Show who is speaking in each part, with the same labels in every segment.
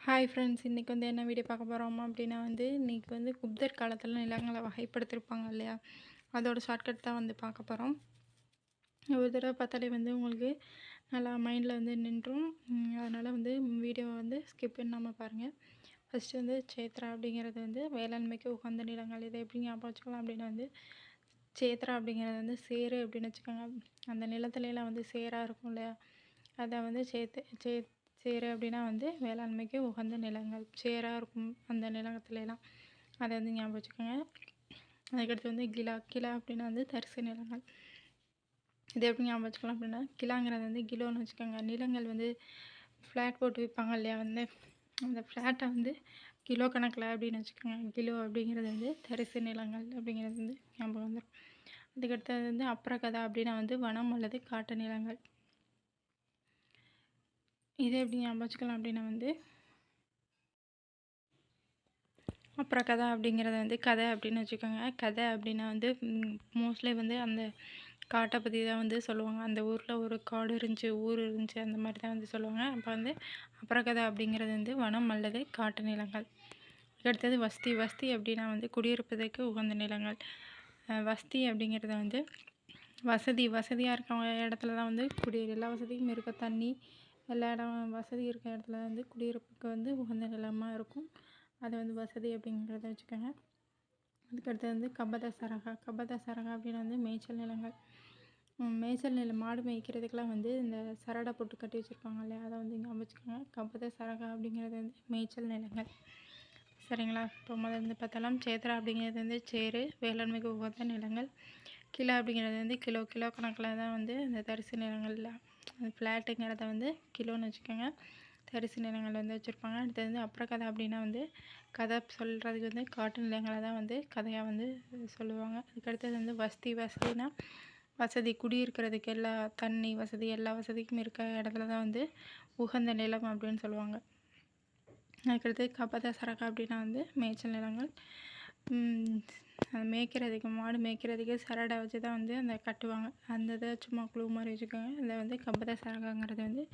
Speaker 1: Hi friends இன்றைக்கி வந்து என்ன வீடியோ பார்க்க போகிறோம் அப்படின்னா வந்து இன்றைக்கி வந்து குப்தர் காலத்தில் நிலங்களை வகைப்படுத்திருப்பாங்க இல்லையா? அதோடய ஷார்ட்கட் தான் வந்து பார்க்க போகிறோம் ஒரு தடவை பார்த்தாலே வந்து உங்களுக்கு நல்லா மைண்டில் வந்து நின்றும். அதனால் வந்து வீடியோவை வந்து ஸ்கிப் பண்ணாமல் பாருங்கள் ஃபஸ்ட்டு வந்து சேத்ரா அப்படிங்கிறது வந்து வேளாண்மைக்கு உகந்த நிலங்கள். இதை எப்படி ஞாபகம் வச்சுக்கலாம் அப்படின்னா வந்து சேத்ரா அப்படிங்கிறது வந்து சேரு அப்படின்னு வச்சுக்கோங்க. அந்த நிலத்துலலாம் வந்து சேராக இருக்கும் இல்லையா? அதை வந்து சேத்து சே சேரு அப்படின்னா வந்து வேளாண்மைக்கு உகந்த நிலங்கள். சேராக இருக்கும் அந்த நிலத்துலலாம். அதை வந்து ஞாபகம் வச்சுக்கோங்க. அதுக்கடுத்து வந்து கிலா. கிலா அப்படின்னா வந்து தரிசு நிலங்கள். இது எப்படி ஞாபகம் வச்சுக்கலாம் அப்படின்னா கிலாங்கிறது வந்து கிலோன்னு வச்சுக்கோங்க. நிலங்கள் வந்து ஃப்ளாட் போட்டு விற்பாங்க இல்லையா? வந்து அந்த ஃப்ளாட்டை வந்து கிலோ கணக்கில் அப்படின்னு வச்சுக்கோங்க. கிலோ அப்படிங்கிறது வந்து தரிசு நிலங்கள் அப்படிங்கிறது வந்து ஞாபகம் வந்துடும் அதுக்கடுத்தது வந்து அப்புறக்கதை அப்படின்னா வந்து வனம் அல்லது காட்டு நிலங்கள். இதை எப்படி ஞாபகம் வச்சுக்கலாம் அப்படின்னா வந்து அப்புறம் கதை அப்படிங்கிறத வந்து கதை அப்படின்னு வச்சுக்கோங்க. கதை அப்படின்னா வந்து மோஸ்ட்லி வந்து அந்த காட்டை பற்றி தான் வந்து சொல்லுவாங்க. அந்த ஊரில் ஒரு காடு இருந்துச்சு ஊர் இருந்துச்சு அந்த மாதிரி தான் வந்து சொல்லுவாங்க. அப்போ வந்து அப்புறம் கதை அப்படிங்கிறது வந்து வனம் அல்லது காட்டு நிலங்கள். அடுத்தது வஸ்தி. வஸ்தி அப்படின்னா வந்து குடியிருப்பதற்கு உகந்த நிலங்கள். வஸ்தி அப்படிங்கிறத வந்து வசதி. வசதியாக இருக்கவங்க இடத்துல தான் வந்து குடி எல்லா வசதியும் இருக்க தண்ணி எல்லா இடம் வசதி இருக்க இடத்துல வந்து குடியிருப்புக்கு வந்து உகந்த நிலமாக இருக்கும். அது வந்து வசதி அப்படிங்கிறத வச்சுக்கோங்க. அதுக்கடுத்து வந்து கபத சரகா கபத சரகா அப்படின்னு வந்து மேய்ச்சல் நிலங்கள். மேய்ச்சல் நிலம் மாடு மேய்க்கிறதுக்கெலாம் வந்து இந்த சரடை போட்டு கட்டி வச்சுருப்பாங்க இல்லையா? அதை வந்து இங்கே அமைச்சிக்கோங்க. கபத சரகா அப்படிங்கிறது வந்து மேய்ச்சல் நிலங்கள். சரிங்களா? இப்போ முதல்ல வந்து பார்த்தாலும் சேத்ரா அப்படிங்கிறது வந்து சேரு வேளாண்மைக்கு உகந்த நிலங்கள். கிலோ அப்படிங்கிறது வந்து கிலோ கிலோ கணக்கில் தான் வந்து இந்த தரிசு நிலங்களில் ஃப்ளாட்டுங்கிறத வந்து கிலோன்னு வச்சுக்கோங்க. தரிசு நிலங்கள் வந்து வச்சுருப்பாங்க. அடுத்தது வந்து அப்புறம் கதை அப்படின்னா வந்து கதை சொல்கிறதுக்கு வந்து காட்டு நிலங்களை தான் வந்து கதையாக வந்து சொல்லுவாங்க. அதுக்கடுத்தது வந்து வசதி வசதினா வசதி குடியிருக்கிறதுக்கு எல்லா தண்ணி வசதி எல்லா வசதிக்கும் இருக்க இடத்துல தான் வந்து உகந்த நிலம் அப்படின்னு சொல்லுவாங்க. அதுக்கடுத்து கபத சரகா அப்படின்னா வந்து மேய்ச்சல் நிலங்கள். அது மேய்க்கிறதுக்கு மாடு மேய்க்கிறதுக்கு சரடை வச்சு தான் வந்து அந்த கட்டுவாங்க. அந்த இதை சும்மா குழு மாதிரி வச்சுக்கோங்க இதை வந்து கபத சரகங்கிறது வந்து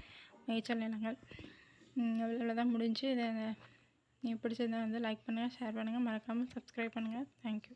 Speaker 1: மேய்ச்சல் நிலங்கள். இவ்வளோ தான் முடிஞ்சு. இதை நீங்கள் பிடிச்சிருந்தா வந்து லைக் பண்ணுங்கள் ஷேர் பண்ணுங்கள் மறக்காமல் சப்ஸ்கிரைப் பண்ணுங்கள் தேங்க்யூ